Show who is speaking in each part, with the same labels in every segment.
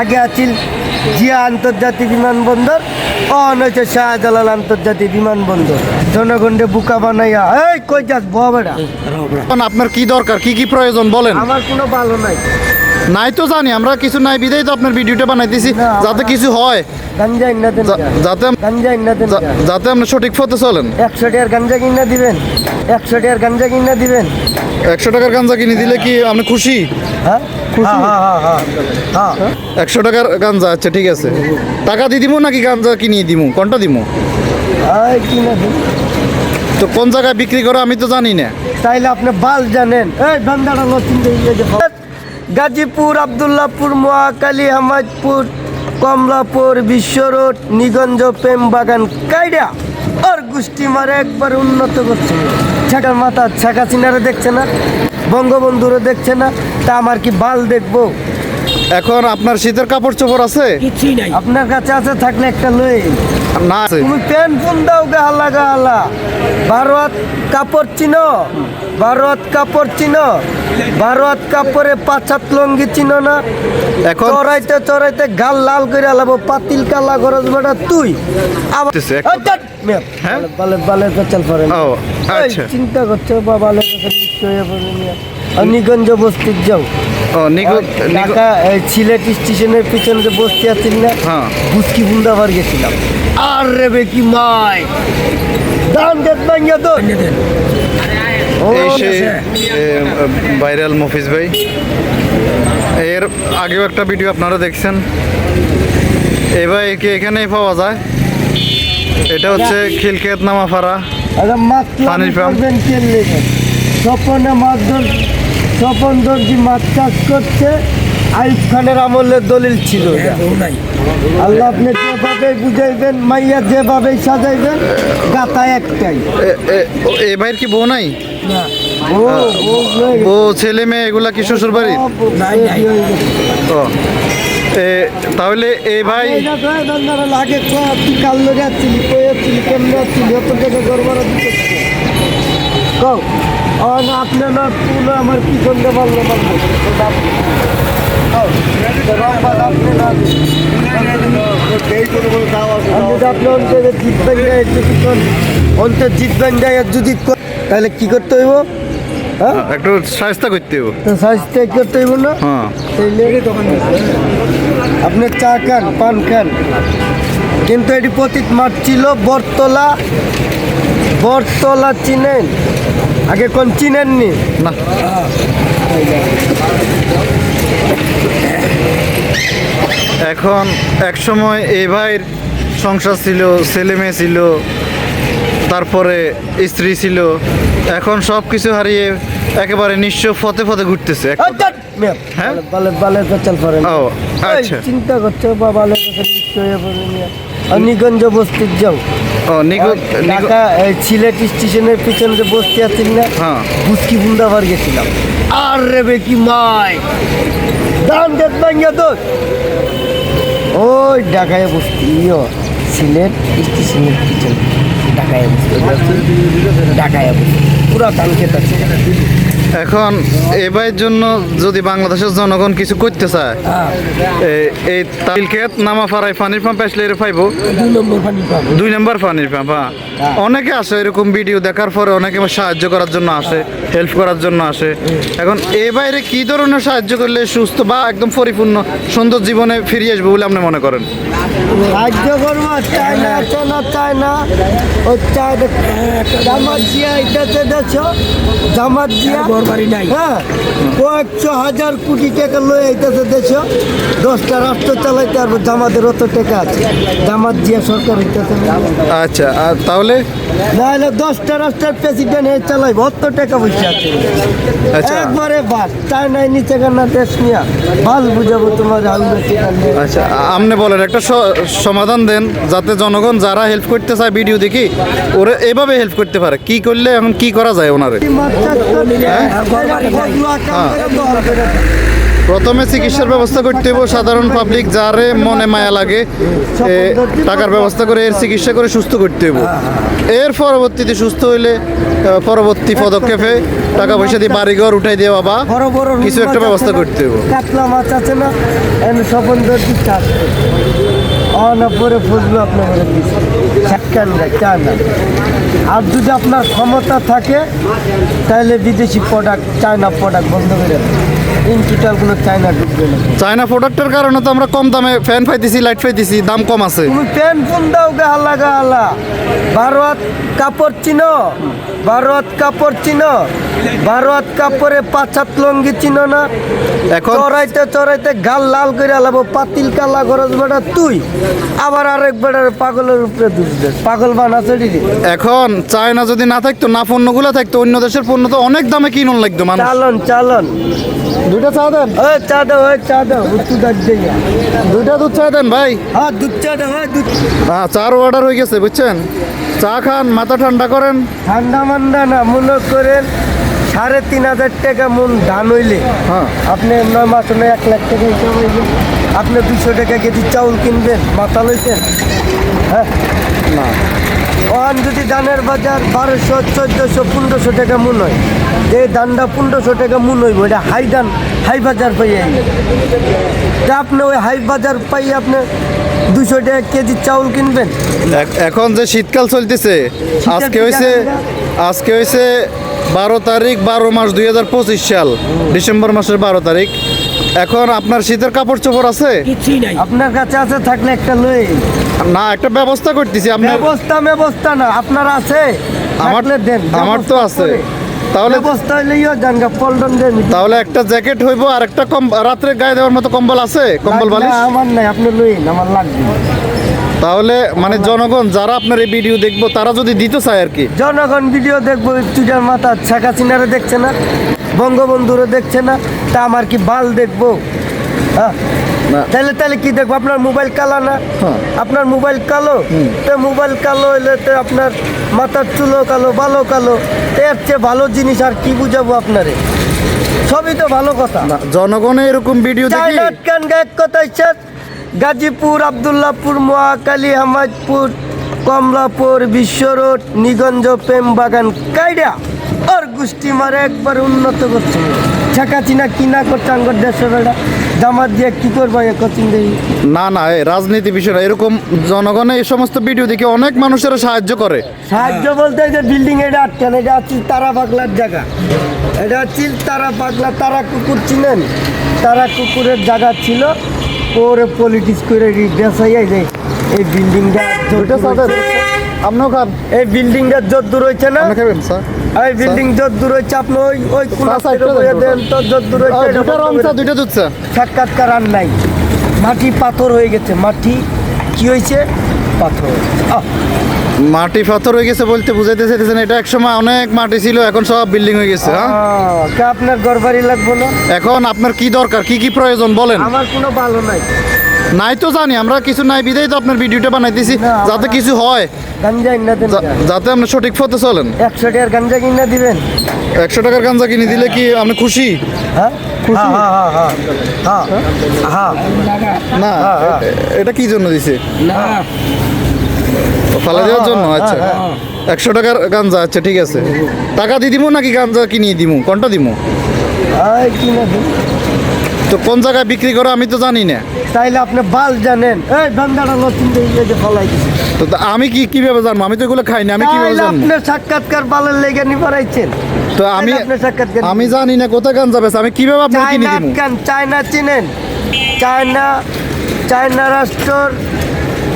Speaker 1: আগে আছিল জিয়া আন্তর্জাতিক বিমানবন্দর অন হয়েছে শাহজালাল আন্তর্জাতিক বিমানবন্দর। জনগণে বুকা বানাইয়া এই কই যাস
Speaker 2: এখন আপনার কি দরকার? কি কি প্রয়োজন? বলেন।
Speaker 1: আমার কোনো ভালো নাই।
Speaker 2: নাই তো জানি আমরা কিছু নাই বিদায় তো আপনার ভিডিওটা বানাইতেছি যাতে কিছু হয়।
Speaker 1: গাঞ্জা ইন্না দেন
Speaker 2: যাতে
Speaker 1: গাঞ্জা ইন্না দেন
Speaker 2: যাতে আপনি সঠিক পথে চলেন।
Speaker 1: একশো টাকার গাঞ্জা কিনা দিবেন। একশো টাকার গাঞ্জা কিনা দিবেন।
Speaker 2: একশো টাকার গাঞ্জা কিনে দিলে কি আপনি খুশি?
Speaker 1: হ্যাঁ?
Speaker 2: একশো টাকার গাঞ্জা আচ্ছা ঠিক আছে। টাকা দিয়ে দিব নাকি গাঞ্জা কিনিয়ে দিব কোনটা
Speaker 1: দিন
Speaker 2: তো কোন জায়গায় বিক্রি করে আমি তো জানি না।
Speaker 1: তাইলে আপনি বাল জানেন। এই বান্দাটা নতুন গাজীপুর আবদুল্লাপুর মহাকালী হামাজপুর কমলাপুর বিশ্ব রোড নিগঞ্জ প্রেম বাগান কাইডা। আর গোষ্ঠী মারে একবার উন্নত করছে। ছাকার মাথা ছাকা চিনারে দেখছে না? বঙ্গবন্ধুরে দেখছে না তা আমার কি বাল দেখব?
Speaker 2: এখন আপনার শীতের কাপড় চোপড় আছে?
Speaker 1: আপনার কাছে আছে থাকলে একটা লই
Speaker 2: না আছে।
Speaker 1: তুমি প্যান্ট ফোন দাও গাহালা গাহালা ভারত কাপড় চিনো ভারত কাপড় চিনো ভারত কাপড়ে পাঁচাত লঙ্গি চিনো না।
Speaker 2: এখন
Speaker 1: চড়াইতে চড়াইতে গাল লাল করে আলাবো পাতিল কালা গরজ বেটা তুই। আবার
Speaker 2: হ্যাঁ?
Speaker 1: বালে বালে পরে।
Speaker 2: ও, আচ্ছা।
Speaker 1: চিন্তা করছ বা বালে নিগঞ্জ বস্তির যাও। ঢাকা সিলেট স্টেশনের পিছনে যে বসতে আছেন না
Speaker 2: হ্যাঁ।
Speaker 1: বুসকি বুন্দাবার গেছিলাম। আর রে বেকি মাই! দাম দেত ভাঙ্গা তো।
Speaker 2: ভাইরাল মফিজ ভাই। এর আগেও একটা ভিডিও আপনারা দেখছেন। এবার একে এখানেই পাওয়া যায়? এটা হচ্ছে খিলকেত নামাফারা পানির পাম্প।
Speaker 1: স্বপনে মাছ ধর- স্বপন দর্জি মাছ চাষ করছে আইব খানের আমলের দলিল ছিল আল্লাহ আপনি যেভাবে বুঝাইবেন মাইয়া যেভাবে সাজাইবেন গাতা একটাই।
Speaker 2: এ- এ- ভাইয়ের কি বউ নাই?
Speaker 1: ও হয়ে
Speaker 2: ছেলে মেয়ে এগুলা কি শ্বশুর বাড়ি
Speaker 1: হয়ে।
Speaker 2: ও। এ, তাহলে এই ভাই
Speaker 1: লাগে কাল কই আসছিলি কেমনে আসছিলি অত গড়বড় দিতে কও ও না আপনি না তুলো আমার পারল পারল আপনি অন্তরে যদি কোন অন্তর জিতবেন যায় যদি তাহলে কি করতে হইব? হ্যাঁ?
Speaker 2: একটু সাহস্তা করতে
Speaker 1: করতে হইব না?
Speaker 2: হ্যাঁ।
Speaker 1: আপনি চা খান পান খান। কিন্তু এটি পতিত মাঠ ছিল বরতলা বরতলা চিনেন? আগে কোন চিনেননি?
Speaker 2: না। এখন এক সময় এই ভাইয়ের সংসার ছিল ছেলে মেয়ে ছিল তারপরে স্ত্রী ছিল। এখন সব কিছু হারিয়ে একেবারে নিঃস্ব ফতে ফতে ঘুরতেছে হ্যাঁ?
Speaker 1: পড়েন
Speaker 2: ও আচ্ছা।
Speaker 1: চিন্তা করছ বা বালে নিশ্চয় হয়ে নিগঞ্জ বস্তির যাও ঢাকা সিলেট স্টেশনের পিছনে যে বসতে আছেন না
Speaker 2: হ্যাঁ।
Speaker 1: বুসকি বুন্দাবার গেছিলাম। আর রে বেকি মাই দাম দেত ভাঙ্গা তো ওই ঢাকায় বসতি সিলেট স্টেশনের পিছনে। ঢাকায় বসতি ঢাকায় বসতি পুরা খেত আছে।
Speaker 2: এখন ভাইয়ের জন্য যদি বাংলাদেশের জনগণ কিছু করতে চায় এই তালকেত নামা ফারাই পানির পাম্প আসলে এর পাইবো?
Speaker 1: দুই নম্বর
Speaker 2: পানির পাম্প হ্যাঁ। অনেকে আসে এরকম ভিডিও দেখার পরে অনেকে সাহায্য করার জন্য আসে হেল্প করার জন্য আসে। এখন এ বাইরে কি ধরনের সাহায্য করলে সুস্থ বা একদম পরিপূর্ণ সুন্দর জীবনে ফিরিয়ে আসবে বলে আপনি মনে করেন?
Speaker 1: সাহায্য করব চায় না না চায় না। ও চায় জামাত জিয়া এটাতে জিয়া হ্যাঁ কয়েকশো হাজার কোটি টাকা লয়ে আইতেছে দেখছ দশটা রাষ্ট্র চালাইতে পারব জামাতের অত টাকা আছে। জামাত সরকার হইতেছে
Speaker 2: আচ্ছা আর তাহলে?
Speaker 1: নাহলে দশটা রাষ্ট্রের প্রেসিডেন্ট হয়ে চালাইবো অত টাকা পয়সা আছে।
Speaker 2: আচ্ছা।
Speaker 1: একবারে বাস চায়নায় নিচে কেনা দেশ নিয়ে। ভালো বুঝাবো তোমার
Speaker 2: আচ্ছা আপনি বলেন একটা সমাধান দেন যাতে জনগণ যারা হেল্প করতে চায় ভিডিও দেখি ওরা এভাবে হেল্প করতে পারে। কি করলে এখন কি করা যায় ওনারে? প্রথমে চিকিৎসার ব্যবস্থা করতে হবে সাধারণ পাবলিক যারে মনে মায়া লাগে টাকার ব্যবস্থা করে এর চিকিৎসা করে সুস্থ করতে হবে এর পরবর্তীতে সুস্থ হইলে পরবর্তী পদক্ষেপে টাকা পয়সা দিয়ে বাড়িঘর উঠাই দেওয়া বা কিছু একটা ব্যবস্থা করতে হবে
Speaker 1: কাতলা আর যদি আপনার ক্ষমতা থাকে তাহলে বিদেশি প্রোডাক্ট চায়না প্রোডাক্ট বন্ধ করে দেন। চায়না ঢুকবে না।
Speaker 2: চায়না প্রোডাক্টের কারণে তো আমরা কম দামে ফ্যান পাইতেছি লাইট পাইতেছি দাম কম আছে।
Speaker 1: তুমি পেন ফোন দাও গাহালা গাহালা বারো হাত কাপড় চিনো? বারো হাত কাপড় চিনো? বারো হাত কাপড়ে পাঁচ হাত লঙ্গি চিনো না?
Speaker 2: এখন
Speaker 1: চড়াইতে চড়াইতে গাল লাল করে আলাবো পাতিল কালা গরজ বেটা তুই। আবার আরেক বেটার পাগলের উপরে দুষ পাগল বানাতে দিদি
Speaker 2: এখন চায়না যদি না থাকতো না পণ্যগুলো থাকতো অন্য দেশের পণ্য তো অনেক দামে কিনুন লাগতো মানুষ।
Speaker 1: চালন চালন।
Speaker 2: দুইটা চা দেন।
Speaker 1: চা দাও চা দাও
Speaker 2: দুইটা দুধ চা দেন ভাই।
Speaker 1: হ্যাঁ দুধ চা দাও
Speaker 2: হ্যাঁ চার অর্ডার হয়ে গেছে বুঝছেন? চা খান মাথা ঠান্ডা করেন।
Speaker 1: ঠান্ডা মান্ডা না মনে করেন সাড়ে তিন হাজার টাকা মন ধান হইলে
Speaker 2: হ্যাঁ।
Speaker 1: আপনি নয় মাস হলে এক লাখ টাকা হিসাব হইবে আপনি দুশো টাকা কেজি চাউল কিনবেন মাথা লইছেন হ্যাঁ?
Speaker 2: না।
Speaker 1: ওখান যদি ধানের বাজার বারোশো চোদ্দোশো পনেরোশো টাকা মন হয় এই ধানটা পনেরোশো টাকা মন হইব এটা হাই দান হাই বাজার পাই তা আপনি ওই হাই বাজার পাই আপনি দুশো টাকা কেজি চাউল কিনবেন।
Speaker 2: এখন যে শীতকাল চলতেছে আজকে হয়েছে আজকে হয়েছে বারো তারিখ বারো মাস দুই হাজার পঁচিশ সাল ডিসেম্বর মাসের বারো তারিখ। এখন আপনার শীতের কাপড় চোপড় আছে?
Speaker 1: আপনার কাছে আছে থাকলে একটা লই।
Speaker 2: না একটা ব্যবস্থা করতেছি আপনার
Speaker 1: ব্যবস্থা ব্যবস্থা না আপনার আছে
Speaker 2: আমার
Speaker 1: দেন
Speaker 2: আমার তো আছে। তাহলে
Speaker 1: ব্যবস্থা হইলেও জানগা পল্টন দেন
Speaker 2: তাহলে একটা জ্যাকেট হইব আর একটা কম রাত্রে গায়ে দেওয়ার মতো কম্বল আছে? কম্বল বালিশ?
Speaker 1: আমার নাই আপনি লইন আমার লাগবে।
Speaker 2: তাহলে মানে জনগণ যারা আপনার এই ভিডিও দেখব তারা যদি দিতে চায় আর কি?
Speaker 1: জনগণ ভিডিও দেখব চুটার মাথা শেখ হাসিনারে দেখছে না বঙ্গবন্ধুরে দেখছে না তা আমার কি বাল দেখব? হ্যাঁ। তাহলে তাহলে কি দেখব? আপনার মোবাইল কালো না?
Speaker 2: হ্যাঁ।
Speaker 1: আপনার মোবাইল কালো? তো মোবাইল কালো হইলে তো আপনার মাথার চুলো কালো বালো কালো। এর চেয়ে ভালো জিনিস আর কি বুঝাবো আপনারে? সবই তো ভালো কথা।
Speaker 2: জনগণে এরকম ভিডিও দেখি?
Speaker 1: চাইনাট কান এক কথাই শেষ গাজীপুর আবদুল্লাপুর মহাকালী হামাজপুর কমলাপুর বিশ্ব রোড নিগঞ্জ প্রেম বাগান কাইডা। আর গোষ্ঠী মারে একবার উন্নত করছে। ছাকা চিনা কিনা করছে আঙ্গর দেড়শো টাকা জামাত দিয়ে কি করব
Speaker 2: না না রাজনীতি বিষয় না এরকম জনগণে এই সমস্ত ভিডিও দেখে অনেক মানুষেরা সাহায্য করে।
Speaker 1: সাহায্য বলতে যে বিল্ডিং এটা আটকান এটা হচ্ছে তারা পাগলার জায়গা। এটা হচ্ছে তারা পাগলা তারা কুকুর চিনেন? তারা কুকুরের জায়গা ছিল ওরে পলিটিক্স করে বেসাইয়া যে এই বিল্ডিংটা
Speaker 2: আপনিও খান।
Speaker 1: এই বিল্ডিংটা যত দূর হয়েছে না?
Speaker 2: খাবেন স্যার?
Speaker 1: এই বিল্ডিং যত দূর হয়েছে আপনি ওই ওই কোন
Speaker 2: স্যার, স্যার, দেন,
Speaker 1: তো যত দূর হয়েছে
Speaker 2: দুটো রংসা দুটো
Speaker 1: বন্ধ
Speaker 2: চা
Speaker 1: করে
Speaker 2: দুইটা দুধ চা
Speaker 1: সাক্ষাৎকার আর নাই। মাটি পাথর হয়ে গেছে মাটি কি হয়েছে পাথর।
Speaker 2: মাটি পাথর হয়ে গেছে বলতে বুঝাইতে চাইতেছেন এটা একসময় অনেক মাটি ছিল এখন সব বিল্ডিং হয়ে গেছে হ্যাঁ?
Speaker 1: আপনার ঘর বাড়ি লাগবো না?
Speaker 2: এখন আপনার কি দরকার? কি কি প্রয়োজন? বলেন।
Speaker 1: আমার কোনো ভালো নাই।
Speaker 2: নাই তো জানি আমরা কিছু নাই বিদায় তো আপনার ভিডিওটা বানাইতেছি যাতে কিছু হয়।
Speaker 1: গাঞ্জা দেন
Speaker 2: যাতে আপনি সঠিক পথে চলেন।
Speaker 1: একশো টাকার গাঞ্জা কিনা দিবেন?
Speaker 2: একশো টাকার গাঞ্জা কিনে দিলে কি আপনি খুশি?
Speaker 1: হ্যাঁ? হ্যাঁ হ্যাঁ হ্যাঁ হ্যাঁ। হ্যাঁ
Speaker 2: না
Speaker 1: হ্যাঁ, হ্যাঁ।
Speaker 2: এটা কি জন্য দিছে? ফালা দেওয়ার জন্য?
Speaker 1: হ্যাঁ,
Speaker 2: আচ্ছা।
Speaker 1: হ্যাঁ,
Speaker 2: একশো টাকার গাঞ্জা আচ্ছা ঠিক আছে। টাকা দিয়ে দিমু নাকি গাঞ্জা কিনিয়ে দিমু? কোনটা দিমু? তো কোন জায়গায় বিক্রি করে আমি তো জানি না।
Speaker 1: তাইলে আপনি বাল জানেন। এই বান্দাটা নতুন যে ফলাই
Speaker 2: তো আমি কি কীভাবে জানব? আমি তো এগুলো খাই না আমি কীভাবে জানব?
Speaker 1: আপনি সাক্ষাৎকার বালের লেগে নি পারাইছেন
Speaker 2: তো আমি আমি জানি না কোথায় গাঞ্জা বেছে আমি কীভাবে আপনার কিনে দিমু?
Speaker 1: চায়না চিনেন? চায়না চায়না রাষ্ট্রর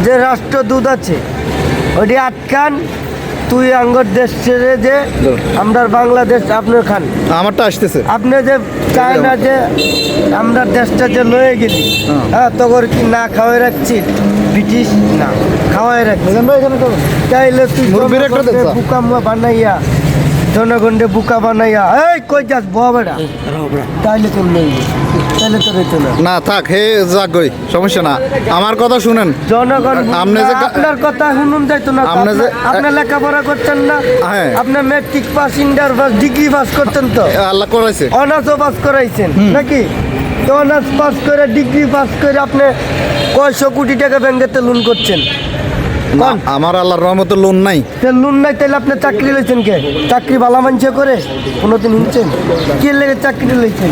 Speaker 1: যে রাষ্ট্রদূত আছে ওটি আটকান তুই আঙ্গর দেশ ছেড়ে যে আমরা বাংলাদেশ আপনার খান।
Speaker 2: আমারটা আসতেছে।
Speaker 1: আপনি যে চায়না যে আমরা দেশটা যে লয়ে গেলি
Speaker 2: হ্যাঁ।
Speaker 1: হ্যাঁ তখন কি না খাওয়াই রাখছি? ব্রিটিশ? না খাওয়াই রাখছি। তাইলে তুই বানাইয়া জনগণকে বুকা বানাইয়া এই কই যাস বেটা তাইলে তো নেই তাইলে তো রইতো না।
Speaker 2: না থাক হে যাক গই সমস্যা না। আমার কথা শুনেন।
Speaker 1: জনগণ
Speaker 2: আপনি যে
Speaker 1: আপনার কথা শুনুন যাইতো না। তো।
Speaker 2: আপনি যে-
Speaker 1: আপনার- আপনি লেখাপড়া করছেন না।
Speaker 2: হ্যাঁ।
Speaker 1: আপনার matric pass inter pass degree pass করতেন তো।
Speaker 2: আল্লাহ করাইছে।
Speaker 1: অনার্স পাস করাইছেন নাকি? অনার্স পাস করে ডিগ্রি পাস করে আপনি কয়শো কোটি টাকা ব্যাংকেতে লোন করছেন?
Speaker 2: আমার আল্লাহর রহমতে লোন নাই।
Speaker 1: লোন নাই তাহলে আপনি চাকরি লইছেন কে? চাকরি ভালো মানুষে করে? কোনোদিন শুনছেন? কে লেগে চাকরি লইছেন?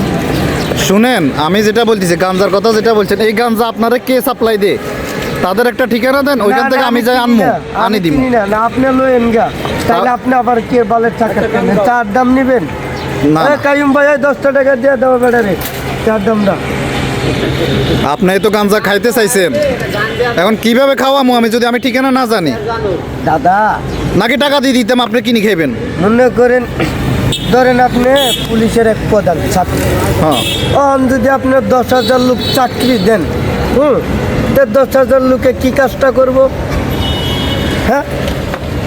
Speaker 2: শুনেন আমি যেটা বলতেছি গাঞ্জার কথা যেটা বলছেন এই গাঞ্জা আপনারা কে সাপ্লাই দে তাদের একটা ঠিকানা দেন ওইখান থেকে আমি যাই আনব আনি দিব
Speaker 1: না না আপনি লইেন গা। তাহলে আপনি আবার কে বালের টাকা কেনেন চার দাম নেবেন?
Speaker 2: না।
Speaker 1: কাইম ভাই দশটা টাকা দিয়ে দেবো বেড়ারে চার দাম দামটা
Speaker 2: আপনি তো গাঞ্জা খাইতে চাইছেন। এখন কীভাবে খাওয়ামো আমি যদি আমি ঠিকানা না জানি?
Speaker 1: দাদা।
Speaker 2: নাকি টাকা দিয়ে দিতাম আপনি কিনে খাইবেন?
Speaker 1: মনে করেন ধরেন আপনি পুলিশের এক প্রধান ছাত্র।
Speaker 2: হ্যাঁ।
Speaker 1: অন যদি আপনি দশ হাজার লোক চাকরি দেন হুম তো দশ হাজার লোকে কী কাজটা করব? হ্যাঁ?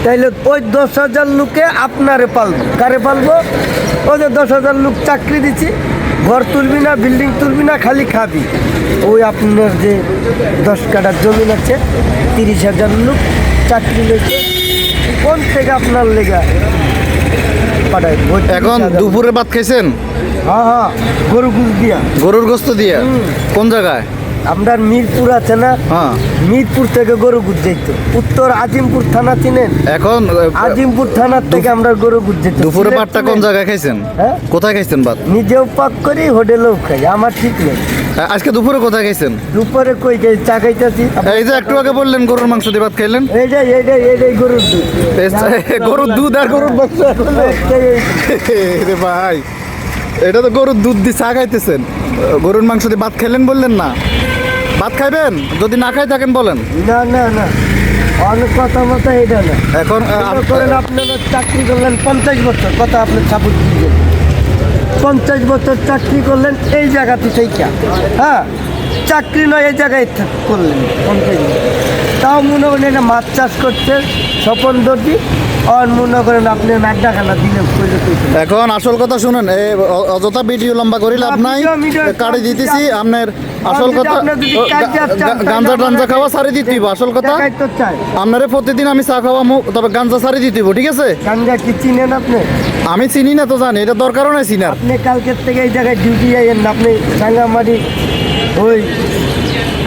Speaker 1: তাইলে ওই দশ হাজার লোকে আপনারে পালবো। কারে পালবো? ওই যে দশ হাজার লোক চাকরি দিচ্ছি ঘর তুলবি না বিল্ডিং তুলবি না খালি খাবি। ওই আপনার যে দশ কাটার জমিন আছে তিরিশ হাজার লোক চাকরি লেগে কোন থেকে আপনার লেগা পাঠায়
Speaker 2: এখন দুপুরে ভাত খাইছেন?
Speaker 1: হ্যাঁ হ্যাঁ গরু গুজ দিয়া।
Speaker 2: গরুর গোস্ত দিয়ে? কোন জায়গায়?
Speaker 1: আপনার মিরপুর আছে না?
Speaker 2: হ্যাঁ।
Speaker 1: মিরপুর থেকে গরু গুজ যাইতো উত্তর আজিমপুর থানা চিনেন?
Speaker 2: এখন
Speaker 1: আজিমপুর থানার থেকে আমরা গরু গুজ যেত
Speaker 2: দুপুরে ভাতটা কোন জায়গায় খাইছেন?
Speaker 1: হ্যাঁ?
Speaker 2: কোথায় খাইছেন ভাত?
Speaker 1: নিজেও পাক করি হোটেলেও খাই। আমার ঠিক নেই।
Speaker 2: আজকে দুপুরে কোথায় খাইছেন?
Speaker 1: দুপুরে কই খাই? চা খাইতেছি।
Speaker 2: এই যে একটু আগে বললেন গরুর মাংস দিয়ে ভাত খাইলেন।
Speaker 1: এইটাই এইটাই এইটাই গরুর দুধ।
Speaker 2: গরুর দুধ আর গরুর মাংস ভাই এটা তো গরুর দুধ দিয়ে চা খাইতেছেন। গরুর মাংস দিয়ে ভাত খাইলেন বললেন না? ভাত খাইবেন? যদি না খাই থাকেন বলেন।
Speaker 1: না না না। অনেক কথা মতো এটা না।
Speaker 2: এখন
Speaker 1: মনে করেন আপনারা চাকরি করলেন পঞ্চাশ বছর কথা আপনি সাপোর্ট দিবেন পঞ্চাশ বছর চাকরি করলেন এই জায়গাতে সেইটা। হ্যাঁ চাকরি নয় এই জায়গায় করলেন পঞ্চাশ বছর। তাও মনে করেন এটা মাছ চাষ করছে স্বপন দর্জি। মনে করেন আপনি
Speaker 2: এখন আসল কথা শুনেন এই অযথা ভিডিও লম্বা করি লাভ নাই
Speaker 1: ভিডিও,
Speaker 2: দিতেছি আপনার আসল কথা গাঞ্জা টাঞ্জা খাওয়া সারি দিতে হইব, আসল কথা? আপনারে প্রতিদিন আমি চা খাওয়ামু তবে গাঞ্জা সারি দিতে হইব, ঠিক আছে?
Speaker 1: গাঞ্জা কি চিনেন আপনি?
Speaker 2: আমি চিনি না তো জানি এটা দরকারও নাই চিনার।
Speaker 1: আপনি কালকের থেকে এই জায়গায় ডিউটি যাইয়েন না আপনি সাঙ্গামাটি ওই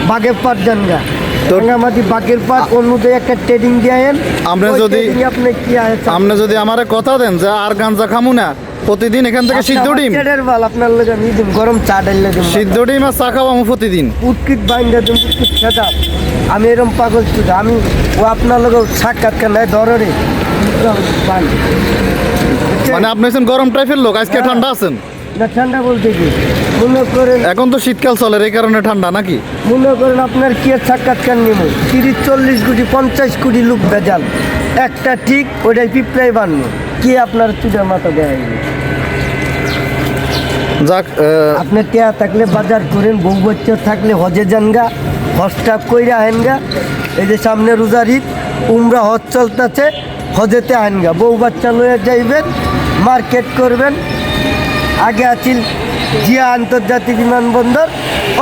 Speaker 1: বাগের পাট যান গা।
Speaker 2: তো-
Speaker 1: সাঙ্গামাটি বাগের পাট অন্যদের একটা ট্রেডিং দিয়েন
Speaker 2: আমরা যদি-
Speaker 1: আপনি কি
Speaker 2: আপনি যদি আমারে কথা দেন যে আর গাঞ্জা খামু না প্রতিদিন এখান থেকে সিদ্ধ ডিম।
Speaker 1: চেটের বাল আপনার লোক আমি গরম চা ডাইলে দিম
Speaker 2: সিদ্ধ ডিম আর চা খাওয়ামু প্রতিদিন।
Speaker 1: উৎকিট বাইন্দা দিম উৎকিট খেতা। আমি এরম পাগল চুদা আমি ও আপনার লোক সাক্ষাৎকার নাই ধরে
Speaker 2: মানে আপনি গরম টাইপের লোক আজকে ঠান্ডা আছেন।
Speaker 1: না ঠান্ডা বলতে কি? মনে করেন
Speaker 2: এখন তো শীতকাল চলে এই কারণে ঠান্ডা নাকি?
Speaker 1: মনে করেন আপনার কি আর সাক্ষাৎকার নিব? তিরিশ চল্লিশ কোটি পঞ্চাশ কোটি লোক ভেজাল। একটা ঠিক ওইটাই পিঁপড়াই বান্য কি আপনার চুটের মাথা দেয়?
Speaker 2: যাক
Speaker 1: আপনি টেয়া থাকলে বাজার করেন বউ বাচ্চা থাকলে হজে যান গা হজটা কইরা আহেন গা এই যে সামনে রোজার ঈদ উমরা হজ চলতেছে হজেতে আহেন গা বউ বাচ্চা লয়ে যাইবেন মার্কেট করবেন আগে আছিল জিয়া আন্তর্জাতিক বিমানবন্দর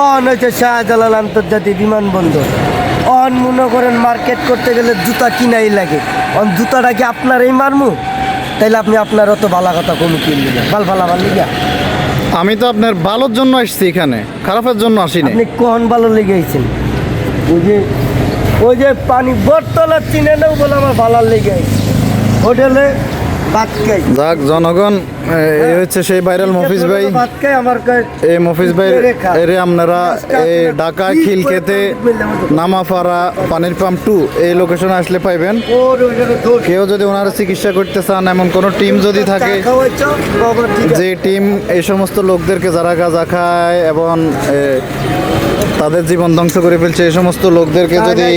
Speaker 1: অন হয়েছে শাহজালাল আন্তর্জাতিক বিমানবন্দর। অন মনে করেন মার্কেট করতে গেলে জুতা কিনাই লাগে। অন জুতাটা কি আপনার এই মারমু? তাইলে আপনি আপনার অত ভালো কথা কোনো কিনবেন না ভালো ভালা ভালো লিগা
Speaker 2: আমি তো আপনার ভালোর জন্য আসছি এখানে খারাপের জন্য আসিনি।
Speaker 1: আপনি কখন ভালো লেগে লেগেছেন ওই যে ওই যে পানি বরতলা চিনে নেও বলে আমার ভালো লেগে আইছে। হোটেলে
Speaker 2: যাক জনগণ এই হচ্ছে সেই ভাইরাল মফিজ ভাই। এই মফিজ ভাই এরে আপনারা এই ঢাকা খিলকেতে নামাপাড়া পানির পাম্প টু এই লোকেশনে আসলে পাইবেন। কেউ যদি ওনারা চিকিৎসা করতে চান এমন কোনো টিম যদি থাকে। যে টিম এই সমস্ত লোকদেরকে যারা গাঁজা খায় এবং তাদের জীবন ধ্বংস করে ফেলছে। এই সমস্ত লোকদেরকে যদি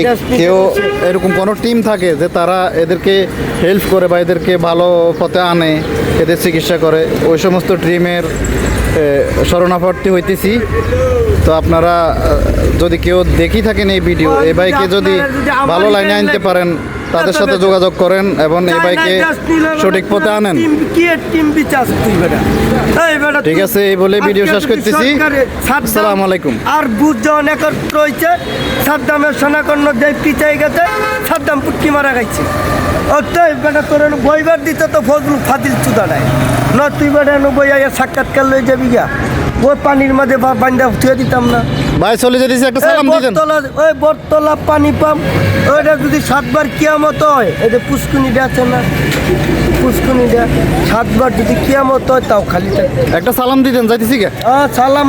Speaker 2: কেউ এরকম কোনো টিম থাকে যে তারা এদেরকে হেল্প করে বা এদেরকে ভালো পথে আনে এদের চিকিৎসা করে ওই সমস্ত টিমের শরণাপর্তি হইতেছি। তো আপনারা যদি কেউ দেখি থাকেন এই ভিডিও এ ভাইকে যদি ভালো লাইনে আনতে পারেন। তাদের সাথে যোগাযোগ করেন এবং এই
Speaker 1: নিলে
Speaker 2: সঠিক পথে আনেন। ঠিক আছে, এই বলে ভিডিও শেষ করতেছি। আসসালামু আলাইকুম।
Speaker 1: আর বুঝ যখন একত্র হয়েছে সাদ্দামের সোনাকর্ণ যে পিছাই গেছে সাদ্দাম পুটকি মারা গেছে। বেটা তোর বইবার দিতে তো ফজলু ফাদিল চুদা নাই। ন তুই বেটা বই আইয়া সাক্ষাৎকার লয়ে যাবি গা। ওই পানির মাঝে বান্ধা থুয়ে দিতাম না।
Speaker 2: ভাই চলে যেতেছি একটা সালাম দিতেন
Speaker 1: ওই বটতলা পানি পাম্প ওইটা যদি সাতবার কিয়ামত হয় এই যে পুষ্কুনিটা আছে না পুষ্কুনিটা সাতবার যদি কিয়ামত হয় তাও খালি থাকে
Speaker 2: একটা সালাম দিতেন যাইতেছি কে
Speaker 1: সালাম।